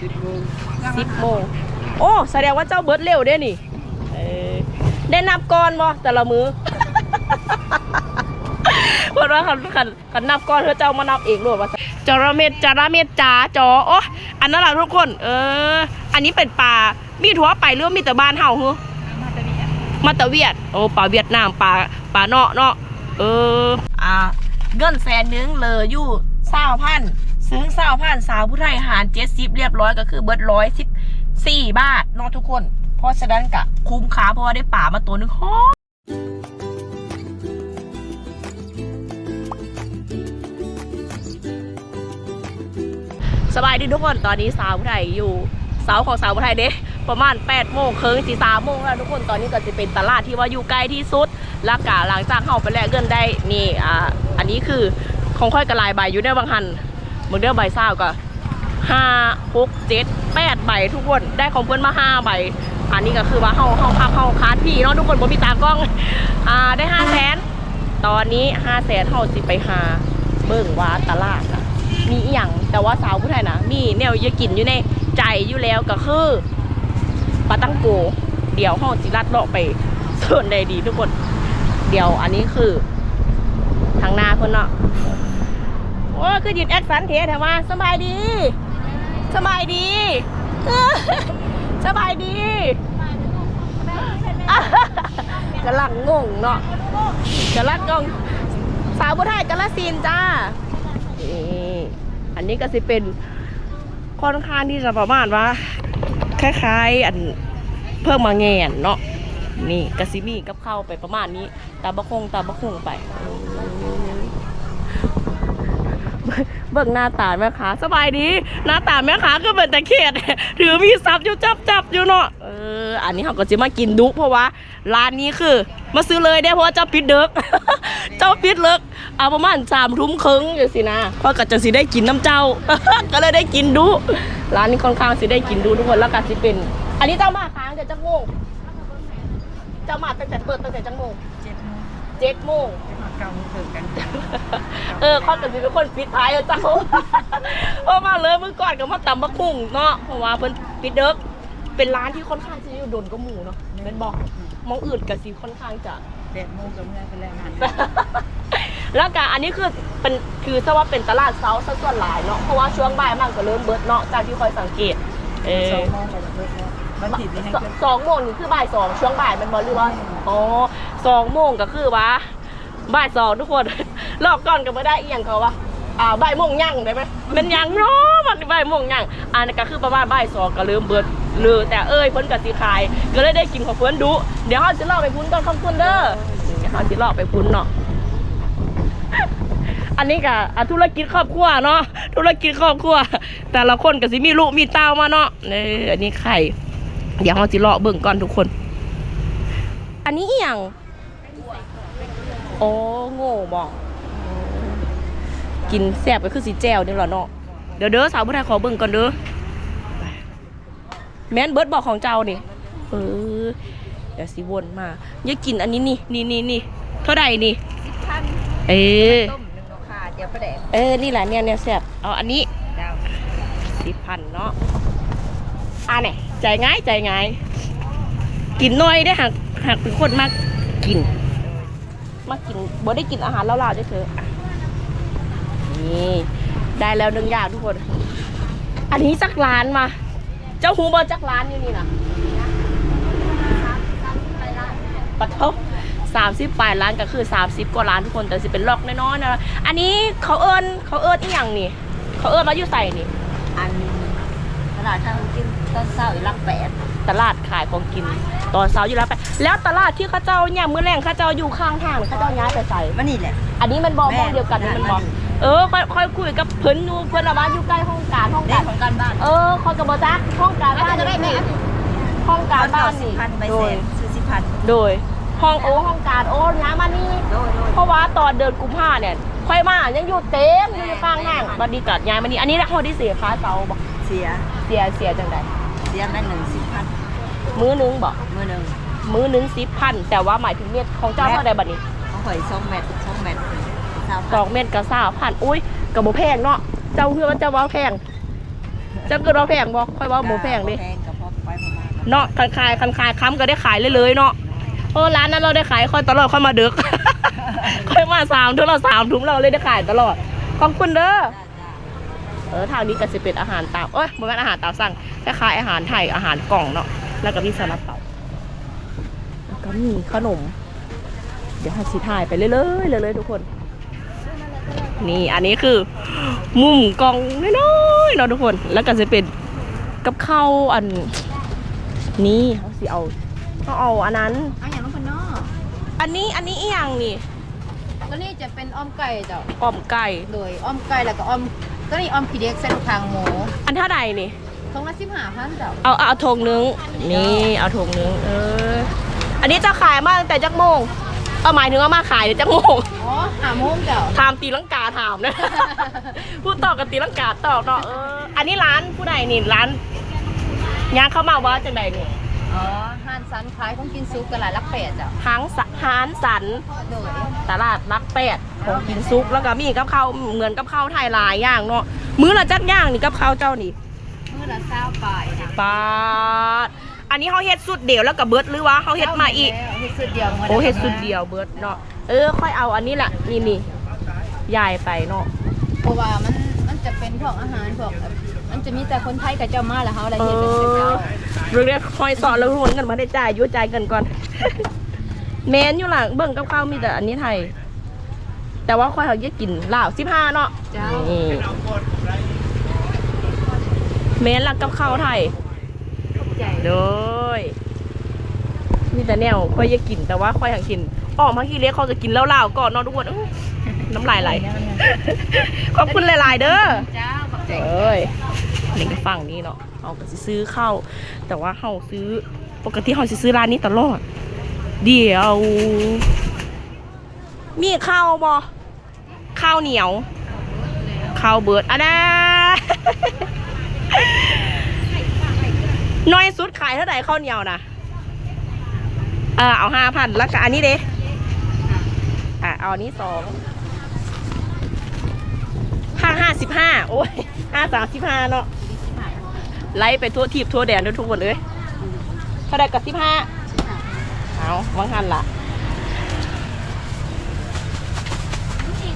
สิบโมงโอ้แสดงว่าเจ้าเบิร์ดเร็วด้นี่ได้นับก่อนบ่แต่ละมือเพราะว่าคันคันคันนับก่อนเธอเจ้ามานับเองโลดว่าจระเม็ดจระเม็ดจ๋าจอโอ้อันนั้นแหละทุกคน เออ อันนี้เป็นปลามีทั่วไปหรือมีแต่บ้านเฮาเหรอมาตะเวียดโอ้ปลาเวียดนามปลาปลาเนาะเนาะเอออ่าเงินแสนนึงเลยอยู่เศร้าพัน ซื้อเศร้านสาวผู้ไทยหารเจ็ดสิบเรียบร้อยก็คือเบิดร้อยสิบสี่บาทเนาะทุกคน เพราะฉะนั้นกะคุ้มค่าเพราะว่าได้ป่ามาตัวหนึงฮอสบายดีทุกคนตอนนี้สาวผู้ไทยอยู่เสาของสาวผู้ไทยเด้ประมาณ8ปดโมงครึ่งสี่สามโมงแล้วทุกคนตอนนี้ก็จะเป็นตลาดที่ว่าอยู่ใกล้ที่สุดแล้วกะหลังจากเข้าไปแลกเงินได้นี่อ่าอันนี้คือของค่อยกระลายใบอยู่ในบางหัน มึงเด้อใบเศร้าก็ห้าหกเจ็ดแปดใบทุกคนได้ของเพื่อนมาห้าใบ อันนี้ก็คือว่าเข้าเข้าพักเข้าคาดพี่เนาะทุกคนบ่มีตากล้องอ่าได้ห้าแสนตอนนี้ห้าแสนเท่าสิไปหาเบิ่งว่าตลาดอะมีอีหยังแต่ว่าสาวผู้ไทยนะมีแนวอยากินอยู่ในใจอยู่แล้วก็คือปลาตั้งโก เดี๋ยวห้องจิรัดเลาะไปส่วนใดดีทุกคน เดี๋ยวอันนี้คือทางหน้าเพิ่นเนาะ อ้คือยืนแอคสันเทสแถวมาสบายดี สบายดีสบายดีอะกำลังงงเนาะกำลังงงสาวบุไทยกาลสินธุ์จ้าอันนี้ก็สิเป็นค่อนข้างที่จะประมาณว่าคล้ายๆอันเพิ่มมาแงนเนาะนี่กระซิมีกับเข้าไปประมาณนี้ตาบะคงตาบะคงไป เบิ่งหน้าตาแม่ค้าสบายดี หน้าตาแม่ค้าก็เป็นต่เขตถือมีซับอยู่จับจับอยู่เนาะเอออันนี้เขาก็จะมากินดุเพราะว่าร้านนี้คือ มาซื้อเลยได้เพราะว่าเจ้าปิดเด็กเจ้าปิดเลิกเอาประมาณสามทุ่มครึ่งอยู่สินะเพราะก็จะสิได้กินน้ำเจ้า ก็เลยได้กินดุร้านนี้ค่อนข้างสิได้กินดุทุกคนแล้วก็สิเป็น อันนี้เจ้ามาค้างเดี๋ยวจักโงเจ้ามาตั้งแต่เปิดตั้งแต่จังโมง เจ็ดโมงเจ็ดโมงเป็นมาเก่าถึงกัน เออเขาจะเป็นคนปิดท้ายเอาเจ้าเพราะมาเลยเมื่อก่อนก็มาตำมะคุ้งเนาะเพราะว่าเพิ่นปิดเด็กเป็นร้านที่ค่อนข้างจะอยู่โดนก็หมูเนาะเป็นบอกมองอื่นกับสีค่อนข้างจะเจ็ดโมงกับเมื่อเป็นแรงงานแล้วก็อันนี้คือเป็นคือซะว่าเป็นตลาดเซาซะส่วนหลายเนาะเพราะว่าช่วงบ่ายมันก็เริ่มเบิดเนาะจากที่คอยสังเกตเอสอองโมันผิดนี่ให้สเกิดสองโมงนี่คือบ่ายสองช่วงบ่ายมันบอหรือว่าอ๋อสองโมงก็คือว่าบ่ายสองทุกคน รอบก่อนก็ไม่ได้อียงเขาว่าอ่าบ่ายโมงยั่งได้ไหมเป็นยังเนาะมันบ่ายโมงยั่งอันนี้ก็คือประมาณบ่ายสองก็เริ่มเบิดเลยแต่เอ้ยเพิ่นกับสีขาย ก็เลยได้กินของเพิ่นดุเดี๋ยวเขาจะล่อไปพุ้นตอนคำคุณเด้อเดี๋ยวเขาจะล่อไปพุ้นเนาะอันนี้ก็อะธุรกิจครอบครัวเนาะธุรกิจครอบครัว แต่ละคนก็สิมีลูกมีเต้ามาเนาะนี่อันนี้ไข่ เดี๋ยวเราจะเลาะเบิ่งก่อนทุกคน อันนี้อหย่างโอ้โง่บอกกินแซ่บก็คือสีแจวนี่แหละเนาะเดี๋ยวเด้อสาวผู้ไทยขอเบิ่งก่อนเด้อแม่นเบิร์ดบอกของเจ้านี่เออเดี๋ยวสิวนมาอย่ากินอันนี้นี่นี่นี่นี่เท่าใดนี่ท่านเออต้มหนึ่งโลคาเดี๋ยวประเดี๋ยวเออนี่แหละเนี่ยเนี่ยแซ่บเอาอันนี้ดาวสิบพันเนาะอะเนี่ย ใจง่ายใจง่าย กินน้อยได้หากหากเป็นคนมากกิน มากกินบ่ได้กินอาหารเล่าๆด้เถอะอะนี่ได้แล้วหนึ่งอย่างทุกคน อันนี้จักร้านมา เจ้าหูบอจักร้านอยู่นี่นะปัดเท่าสามสิบปลายร้านก็คือสามสิบกว่าร้านทุกคนแต่สิเป็นล็อกน้อยๆนะ อันนี้เขาเอิญเขาเอิญอีหยังนี่ เขาเอิญมาอยู่ใส่นี่ อันตลาดทางกิน ต้นเศร้าอีลักแปดตลาดขายของกิน ตอนเช้าอยู่แล้วไป แล้วตลาดที่เข้าเจ้าเนี่ยมื้อแรงเข้าเจ้าอยู่ข้างทางเข้าเจ้าย้ายไปใส่ มันนี่แหละ อันนี้มันบอมแม่องเดียวกันนี่มันบอแม่เออค่อยค่อยคุยกับเพิ่นอยู่เพิ่นเอามาอยู่ใกล้ห้องการห้องเด็กากรของการบ้านเออเขากับบจักห้องการบ้านนี่ห้องการบ้านสินี่พันใบโดเศยษซื้อสิพันโดยห้องโอ้ห้องการโอ้ย้ายมานี่โดยโดยเพราะว่าตอนเดินกุมภาเนี่ยค่อยมายังอยู่เต็มอยู่ข้างทางบัดนี้กัดย้ายมานี่อันนี้แหละเขาที่เสียค่าเสาบ่เสียเสียเสียจังไดเสี ยแม่หนึ่งสิบพันมื้อนึงบ่มือหนึ่งมื้อนึงสิบพันแต่ว่าหมายถึงเม็ดของเจ้าเท่าใดบัดนี้เขาข่อยสองเม็ดสองเม็ดสามสองเม็ดกับสาวพันอุ้ยกับโบแพงเนาะเจ้าเพื่อว่าเจ้าว่าแพงจะเกิดว่าแพงบ่ค่อยว่าบ่แพงดิแพงกับพอไปประมาณเนาะคันขายคันขายค้ำก็ได้ขายเลยเลยๆเนาะเพราะร้านนั้นเราได้ขายค่อยตลอดค่อยมาดึก ค่อยมาสามถุงเราสามถุงเราเลยได้ขายตลอดขอบคุณเด้อ เออทางนี้ก็จะเป็นอาหารตามเอ้ยมันเป็นอาหารตามสั่งคล้ายๆอาหารไทยอาหารกล่องเนาะแล้วก็มีซาลาเปาแล้วก็มีขนม เดี๋ยวให้ชีถ่ายไปเรื่อยๆเลยๆทุกคน นี่อันนี้คือ มุมกล่องน้อยๆเนาะทุกคน แล้วก็จะเป็นกับข้าวอันนี่เขาสิเอาเขาเอาอันนั้นอันอย่างน้องพนออันนี้อันนี้อีหยังนี่ ตัวนี้จะเป็นอ้อมไก่เจ้าอ่อมไก่ โดยอ้อมไก่แล้วก็อ้อม ตัวนี้อ้อมขี้เด็กใส่ลูกคางหมูอันเท่าใดนี่ทงละสิบห้าพันเจ้าเอาเอาเอาธงนึงนี่เอาธงนึงเอออันนี้จะขายมาตั้งแต่จักโมงเอาหมายถึงว่ามาขายในจักโมงอ๋อหาโมงเจ้าถามตีลังกาถามนะพูดตอบกับตีลังกาตอบเนาะเอออันนี้ร้านผู้ใดนี่ร้านย่างเข้ามาว่าจังใดนี่อ๋อห้าน สันขายของกินซุปกระหลายลักแปดจ้าหางสะหานสันโดยตลาดนักแปดของกินซุกแล้วก็มีกับข้าวเหมือนกับข้าวไทยหลายอย่างเนาะมื้อละจักอย่างนี่กับข้าวเจ้านี่มื้อละเศร้าปลายนะปาดอันนี้เขาเฮ็ดสุดเดียวแล้วก็เบิดหรือว่าเขาเฮ็ดมาอีกเฮ็ดสุดเดียวมื้โอ้เฮ็ดสุดเดียวเบิดเนาะเออค่อยเอาอันนี้แหละนี่นี่ยายไปเนาะเพราะว่ามันมันจะเป็นพวกอาหารพวกแบบ มันจะมีแต่คนไทยกับเจ้ามาแล้วเฮาอะไรเอเฮ็ดเป็นเจ้าอเรื่องนี้คอยสอนแล้วทุกคนกันมาได้จ่ายอยุ่จ่ายเงินก่อน แมนอยู่หลังเบิ่งกับข้าวมีแต่อันนี้ไทย แต่ว่าค่อยเขาจะกินลาวสิบห้าเนาะเจ้านี่แมนหลักกับข้าวไทยใจโดยมีแต่แนวค่อยจะกิน แต่ว่าค่อยอยากกินออกมาขี้เล็กเขาจะกินแล้วลาวก่อนเนาะทุกคนอื้อน้ำลายไหลขอบคุณหลายๆเด้อ เจ้าขอบใจ เอ้ยนี่ก็ฝั่งนี้เนาะเอาก็สิซื้อข้าวแต่ว่าเฮาซื้อปกติเฮาสิซื้อร้านนี้ตลอด เดี๋ยว มีข้าวบ่ข้าวเหนียวข้าวเบิดอะนะน้อยสุดขายเท่าไหร่ข้าวเหนียวนะเออเอาห้าพันแล้วก็อันนี้เด้อะเอาอันนี้สองห้าห้าสิบห้าโอ้ย ห้าสามสิบห้าเนาะไล่ไปทั่วทีบทั่วแดนด้วยทุกคนเลยเท่าไดกับสิบห้าเอาวังหันละ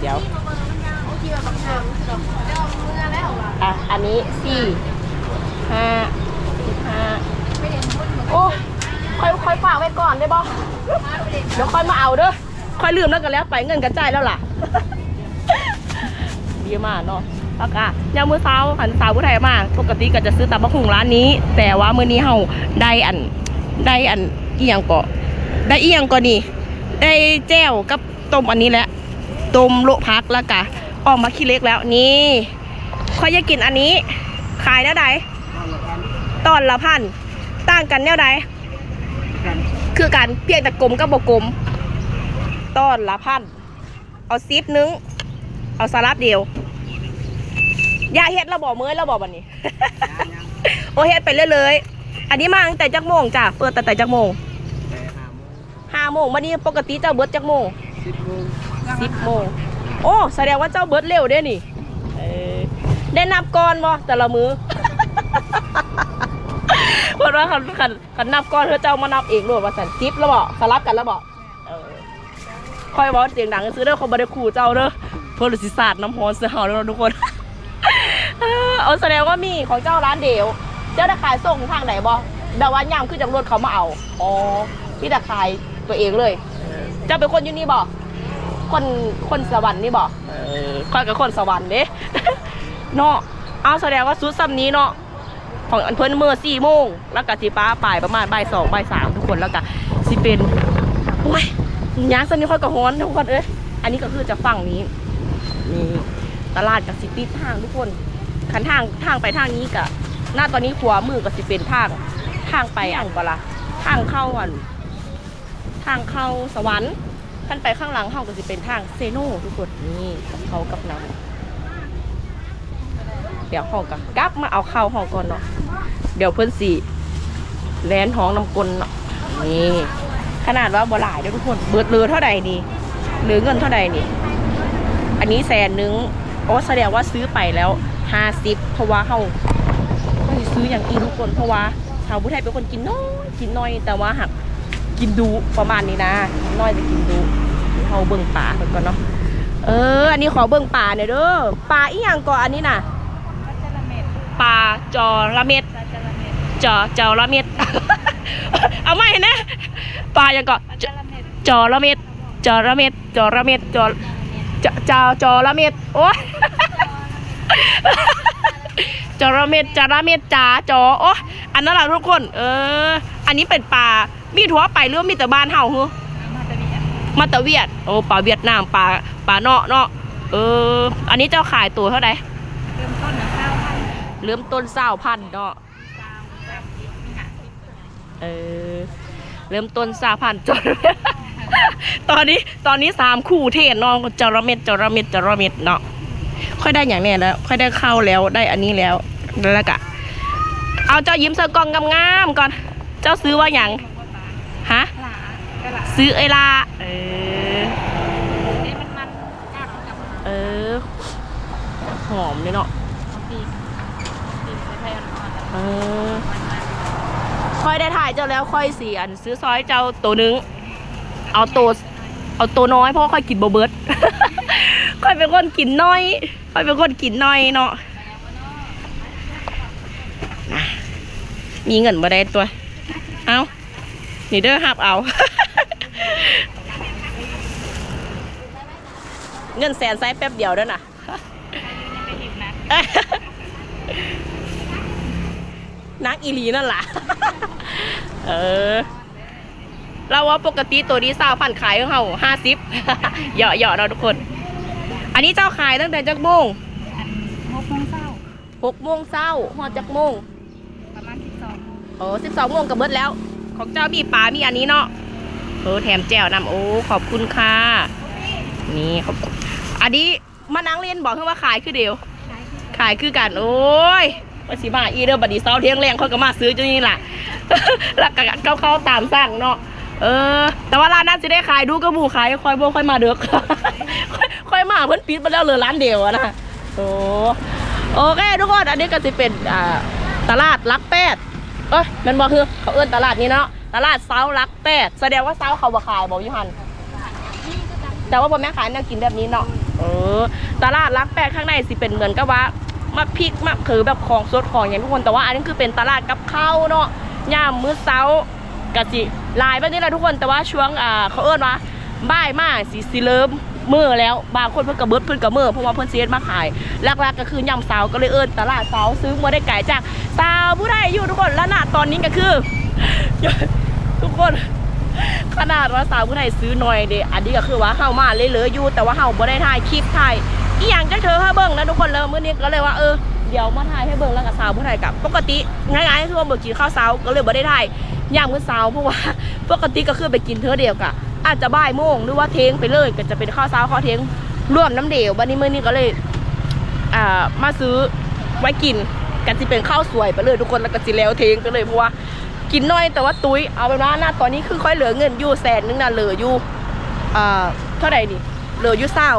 เดี๋ยวอะอันนี้สี่ห้าสิบห้าโอ้ค่อยค่อยฝากไว้ก่อนได้บ่เดี๋ยวค่อยมาเอาเด้อค่อยลืมแล้วกันแล้วไปเงินกระจายแล้วล่ะดีมากเนาะ แล้วก็ยามมื้อเช้าขันสาวผู้ไทยมาก ปกติก็จะซื้อตำบักหุ่งร้านนี้ แต่ว่ามื้อนี้เฮาได้อันได้อันอีหยังก็ได้อีหยังก็นี่ได้แจ่วกับต้มอันนี้แหละต้มโละพักแล้วก็ออกมาขี้เล็กแล้วนี่ค่อยจะกินอันนี้ขายแนวใดตอนละพันต่างกันแนวใดคือกันเพียงแต่กลมกับบกลมตอนละพันเอาซิปนึง เอาสลัดเดียว ย่าเฮ็ดเราบอกเมื่อยเราบอกวันนี้ โอเฮ็ดไปเรื่อยๆอันนี้มาตั้งแต่จักโมงจ้ะเปิดตั้งแต่จักโมงห้าโมงวันนี้ปกติเจ้าเบิดจักโมงสิบโมงโอ้แสดงว่าเจ้าเบิดเร็วเด้นี่เออได้นับก่อนบ่แต่ละมือเพราะว่าคันคันคันนับก่อนเธอเจ้ามานับเองด้วยว่าสันซิปแล้วบอกสลับกันแล้วบอกเออคอยบอกเสียงดังซื้อเด้อคนบริคูเจ้าเด้อเพื่อสิศาสตร์น้ำฮอนเสือเห่าแล้วทุกคน เออเอาแสดงว่ามีของเจ้าร้านเดียว เจ้าได้ขายส่งทางไหนบ่แบบว่ายามขึ้นจากรถเขามาเอา อ๋อ ที่แต่ขายตัวเองเลย เจ้าเป็นคนอยู่นี่บ่คนคนสวรรค์นี่บ่เออคอยกับคนสวรรค์เด้เนาะเอาแสดงว่าสุดซ้ำนี้เนาะของอันเพิ่นเมื่อสี่โมงแล้วก็สิป้าปลายประมาณบ่ายสองบ่ายสามทุกคนแล้วก็สิเป็นโอ้ยยางสนิทค่อยกับฮ้อนทุกคนเอ้ยอันนี้ก็คือจะฝั่งนี้นี่ตลาดกับซิตี้ทางทุกคน คันทางทางไปทางนี้กับหน้าตอนนี้ขวามือก็สิเป็นทางทางไปอันปะละทางเข้าอัน ทางเข้าสวรรค์ขันไปข้างหลังเขาก็สิเป็นทางเซโน่ทุกคนนี่เขากับน้ำเดี๋ยวเขากับกลับมาเอาเข้าห้องก่อนเนาะเดี๋ยวเพิ่อนสี่แลนท้องน้ำกลเนาะนี่ขนาดว่าบ่หลายเด้อทุกคนเบิดเรือเท่าใดนี่เหลือเงินเท่าใดนี่ อันนี้แสนนึงโอ้แสดงว่าซื้อไปแล้ว ห้าสิบเพราะว่าเขาสิซื้ออย่างอีทุกคนเพราะว่าชาวผู้ไทยเป็นคนกินน้อยกินน้อยแต่ว่าหักกินดูประมาณนี้นะน้อยจะกินดูเขาเบิ่งป่าเพิ่นก่อนเนาะเออ อันนี้ขอเบิ่งป่าหน่อยเด้อป่าอีหยังก่อนอันนี้น่ะปลาจอระเม็ดจอจอระเม็ดเอาไม่นะปลายังก่อนจอระเม็ดจอระเม็ดจอระเม็ดจอจอจอจอระเม็ดโอ้ย จระเม็ดจระเม็ดจ๋าจอโอ้อันนั้นแหละทุกคน เออ อันนี้เป็นปลามีทั่วไปหรือว่ามีแต่บ้านเฮาเหรอมาแตะเวียด โอ้ปลาเวียดนามปลาปลาเนาะเนาะเออ อันนี้เจ้าขายตัวเท่าไหร่เริ่มต้นเศร้าพันเนาะเออเริ่มต้นสาพันจระเม็ดตอนนี้ตอนนี้สามคู่เทศเนาะจระเม็ดจระเม็ดจระเม็ดเนาะ ค่อยได้อย่างแน่แล้ว ค่อยได้เข้าแล้วได้อันนี้แล้วแล้วก็เอาเจ้ายิ้มเสอกองงามๆก่อน เจ้าซื้อว่าอย่างฮะซื้อไอลาเออเออหอมเลยเนาะเออค่อยได้ถ่ายเจ้าแล้วค่อยสีอัน ซื้อซอยเจ้าตัวหนึง เอาตัวเอาตัวน้อยเพราะค่อยกินโบเบิร์ต ค่อยเป็นคนกินน้อย ค่อยเป็นคนกินน้อยเนาะมีเงินมาได้ตัว เอานี่เด้อหับเอา เงินแสนไซส์แป๊บเดียวด้อน่ะนักอีลีนั่นล่ะ เออ เราว่าปกติตัวนี้สาวพันขายของเราห้าสิบเหยาะเหาะเราะทุกคน อันนี้เจ้าขายตั้งแต่จักโมงหกโมงเช้าหกโมงเช้าหอดจักโมงประมาณสิบสองโอ้สิบสองโมงกับเบิดแล้ว ของเจ้ามีปลา มีอันนี้เนาะเออแถมแจ่วนำโอ้ขอบคุณค่ะ นี่ขอบคุณอันนี้มานั่งเล่นบอกเพื่อว่าขายคือเดียว ขายคือกันโอ้ยว่าสิมาอีเด้อบัดนี้เช้าเที่ยงแรงเขาก็มาซื้อจุนี่ล่ะแล้วก็เข้าเข้าตามสั่งเนาะเออ แต่ว่าร้านนั้นจะได้ขายดูกระบูขายค่อยบ่ค่อยมาเด้อค่ อยมาเพิ่นปิดไปแล้วเหลือร้านเดียวอะนะโอ้โอเคทุกคนอันนี้ก็จะเป็นอ่าตลาดลักแปดเอ้ยมันบอกคือเขาเอิ้นตลาดนี้เนาะตลาดเซาลักแปดแสดงว่าเซาเขาบ่ขายบอกยูฮันแต่ว่าพ่อแม่ขายแนวกินแบบนี้เนาะเออตลาดรักแปดข้างในสิเป็นเหมือนกับว่ามาพริกมาคือแบบของสดของอย่างทุกคนแต่ว่าอันนี้คือเป็นตลาดกับข้าวเนาะย่ามมื้อเช้ากะสิลายแบบนี้แหละทุกคนแต่ว่าช่วงอ่าเขาเอิ้นว่าบ่ายมาสิสิเริ่ม มื้อแล้วบางคนเพิ่นก็เบิดเพิ่นก็มื้อเพราะว่าเพิ่นสิเฮ็ดมาขายหลักๆก็คือยำเช้าก็เลยเอิ้นตลาดเช้าซื้อมาได้ไก่จากสาวผู้ใดอยู่ทุกคนและณตอนนี้ก็คือ ทุกคนขนาดว่าสาวผู้ไทยซื้อหน่อยเดะอันนี้ก็คือว่าเฮามาเลยเหลืออยู่ แต่ว่าเฮาบ่ได้ถ่ายคลิปถ่ายอีหยังจะเธอให้เบิ่งนะทุกคนเลยมื้อนี้ก็เลยว่าเออเดี๋ยวมาถ่ายให้เบิ่งแล้วกับสาวผู้ไทยกับปกติง่ายๆคือว่าเมื่อกินข้าวเช้าก็เลยบ่ได้ถ่ายย่างมื้อเช้าเพราะว่าปกติก็คือไปกินเธอเดียวกะ อาจจะบ่ายโมงหรือว่าเทงไปเลยก็จะเป็นข้าวเช้าข้าวเทงร่วมน้ำเดียววันนี้มื้อนี้ก็เลยอ่ามาซื้อไว้กินกันสิเป็นข้าวสวยไปเลยทุกคนแล้วก็สิแล้วเทงไปเลยเพราะว่ากินน้อยแต่ว่าตุ้ยเอาเป็นว่าหน้าตอนนี้คือค่อยเหลือเงินอยู่แสนนึงนะเหลืออยู่อ่าเท่าไหร่นี่เหลืออยู่เศร้า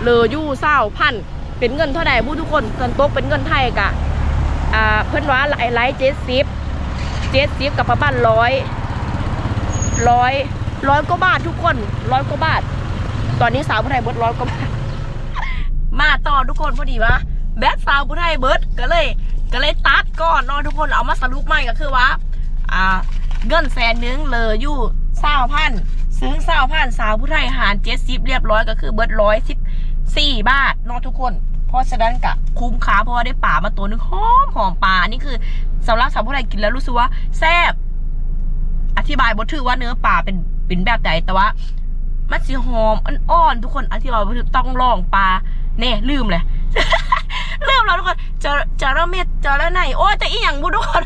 เหลืออยู่เศร้าพันเป็นเงินเท่าไหร่ผู้ทุกคนเงินโต๊ะเป็นเงินไทยกะอ่าเพิ่อนว่าไอ้ไลท์เจ็ดสิบเจ็ดสิบกับประมาณร้อยร้อย ร้อยกว่าบาททุกคนร้อยกว่าบาท ตอนนี้สาวผู้ไทยเบิร์ดร้อยกว่าบาทมาต่อทุกคนพอดีว่าแบทสาวผู้ไทยเบิร์ดก็เลย ก็เลยตัดก่อนเนาะทุกคนเอามาสรุปใหม่ก็คือว่าอ่าเงินแสนนึงเหลยอยู่เศร้าพันซื้อเศร้าพันสาวผู้ไทยหารเจ็ดสิบเรียบร้อยก็คือเบิร์ดร้อยสิบสี่บาทเนาะทุกคนเพราะฉะนั้นกะคุ้มค่าเพราะว่าได้ป่ามาตัวหนึงหอมหอมปลาอันนี่คือสำหรับสาวผู้ไทยกินแล้วรู้สึกว่าแซ่บอธิบายบทถือว่าเนื้อปลาเป็น เป็นแบบไหนแต่ว่า มันสีหอมอ่อนๆทุกคนอธิบายบ่ถูกต้องลองปลาเน่ลืมเลยลืมแล้วทุกคนจะจะระเม็ดจะระไหนโอ้แต่อีหยังบุทุกคน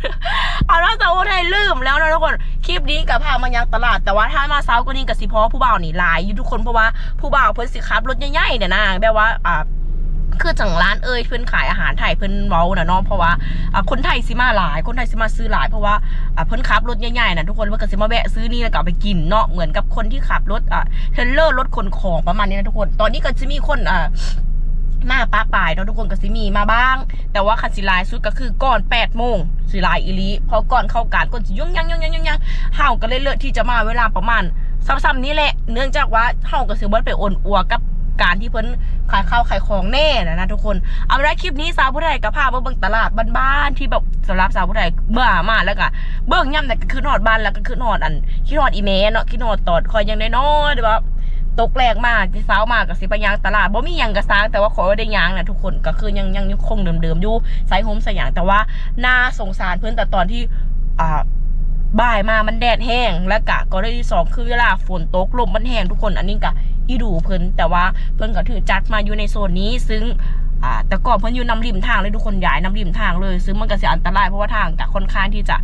เอาแล้วจะโอ้ไทยลืมแล้วนะทุกคนคลิปนี้กับพามายังตลาดแต่ว่าถ้ามาเช้าก็นี่กับสิพราะผู้บ่าวนี่หลายอยู่ทุกคนเพราะว่าผู้บ่าวเพิ่นสิขับรถใหญ่ๆเนี่ยนะแบบว่าอ่า คือจังร้านเอ่ยเพิ่นขายอาหารไทยเพิ่นเว้านะเนาะเพราะว่าคนไทยสิมาหลาย คนไทยสิมาซื้อหลายเพราะว่าเพิ่นขับรถใหญ่ๆนะทุกคนเพิ่นก็สิมาแวะซื้อนี่แล้วก็ไปกินเนาะเหมือนกับคนที่ขับรถอ่าเทรลเลอร์รถขนของประมาณนี้นะทุกคน ตอนนี้ก็จะมีคนอ่าหน้าป้าปลายเนาะทุกคนก็สิมีมาบ้าง แต่ว่าคันสิลายสุดก็คือก่อน8โมงสิลายอีลีเพอก่อนเข้าการก่อนสิยุ่งยังยังยังยังยังเฮาก็เลยเลือกที่จะมาเวลาประมาณซ้ำๆนี้แหละ เนื่องจากว่าเฮาก็สิบ่ได้ไปโอนอัวกับ การที่เพิ่นขายข้าวขายของแน่นะนะทุกคน เอาละคลิปนี้สาวผู้ใดก็พามาเบิ่งตลาดบ้านๆที่แบบสำหรับสาวผู้ใดเบื่อมาแล้วก็เบิ่งย่ำแต่ก็คือหอดบ้านแล้วก็คือหอดอันคิดหอดอีเมเนาะคิดหอดตอดคอยยังน้อยๆเดี๋ยวว่าตกแรงมากที่สาวมากกับสิไปยางตลาดบ่มียังกระซางแต่ว่าขอได้ยางนะทุกคนก็คือยังยังยังคงเดิมๆอยู่ใส่โฮมสยางแต่ว่าน่าสงสารเพื่อนแต่ตอนที่อ่าบ่ายมามันแดดแห้งแล้วกะก็ได้ที่สองคือเวลาฝนตกลมมันแห้งทุกคนอันนี้กะ อีดูเพิ่นแต่ว่าเพิ่นก็ถือจัดมาอยู่ในโซนนี้ ซึ่งอ่าแต่ก่อนเพิ่นอยู่นำริมทางเลยทุกคนย้ายนำริมทางเลย ซึ่งมันก็เสียอันตรายเพราะว่าทางกะค่อนข้างที่จะ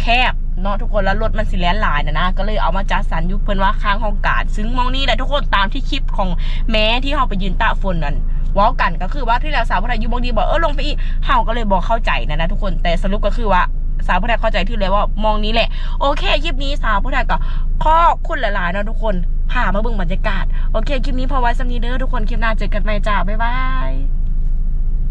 แคบเนาะทุกคนแล้วรถมันสิแลนหลายนะนะก็เลยเอามาจัดสรรยุเพิ่นว่าข้างห้องกาดซึ่งมองนี่แหละทุกคนตามที่คลิปของแม้ที่เฮาไปยืนตากฝนนั่นว้ากันก็คือว่าที่แล้วสาวผู้ไทยอยู่บางทีบอกเออลงไปอีกเฮาก็เลยบอกเข้าใจนะนะทุกคนแต่สรุปก็คือว่า สาวผู้ไทยเข้าใจที่เลยว่ามองนี้แหละ โอเคคลิปนี้สาวผู้ไทยก็ขอบคุณหลายๆนะทุกคนผ่ามาเบิ่งบรรยากาศ โอเคคลิปนี้พอไว้สำนีเด้อทุกคนคลิปหน้าเจอกันใหม่จ้าบ๊ายบาย